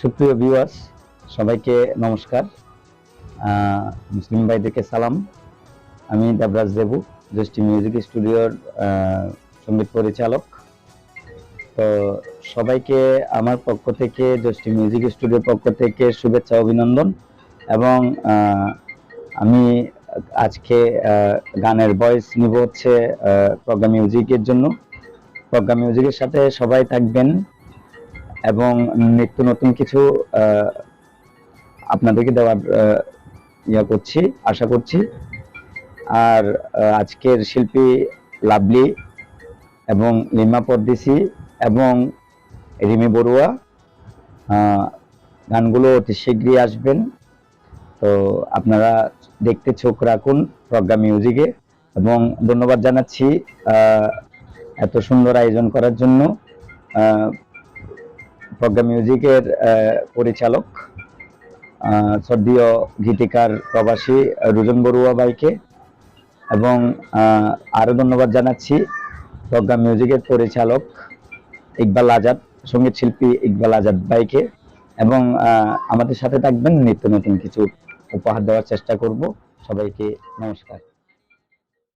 সুপ্রিয় ভিউয়ার্স সবাইকে নমস্কার। মুসলিম ভাইদেরকে সালাম। আমি দেবরাজ দেবু জষ্টি মিউজিক স্টুডিওর সংগীত পরিচালক। তো সবাইকে আমার পক্ষ থেকে জষ্টি মিউজিক স্টুডিওর পক্ষ থেকে শুভেচ্ছা, অভিনন্দন এবং আমি আজকে গানের ভয়েস নিব হচ্ছে প্রজ্ঞা মিউজিকের জন্য। প্রজ্ঞা মিউজিকের সাথে সবাই থাকবেন। এবং নিত্য নতুন কিছু আপনাদেরকে দেওয়ার ইয়া করছি, আশা করছি। আর আজকের শিল্পী লাভলি এবং লিমা পদ্দিসি এবং রিমি বড়ুয়া গানগুলো অতি শীঘ্রই আসবেন। তো আপনারা দেখতে চোখ রাখুন প্রজ্ঞা মিউজিকে। এবং ধন্যবাদ জানাচ্ছি এত সুন্দর আয়োজন করার জন্য। প্রজ্ঞা মিউজিকের পরিচালক শ্রদ্ধেয় গীতিকার প্রবাসী রুজন বড়ুয়া ভাইকে এবং আহ, আরও ধন্যবাদ জানাচ্ছি প্রজ্ঞা মিউজিকের পরিচালক ইকবাল আজাদ সংগীত শিল্পী ইকবাল আজাদ ভাইকে এবং আমাদের সাথে থাকবেন নিত্য নতুন কিছু উপহার দেওয়ার চেষ্টা করব। সবাইকে নমস্কার।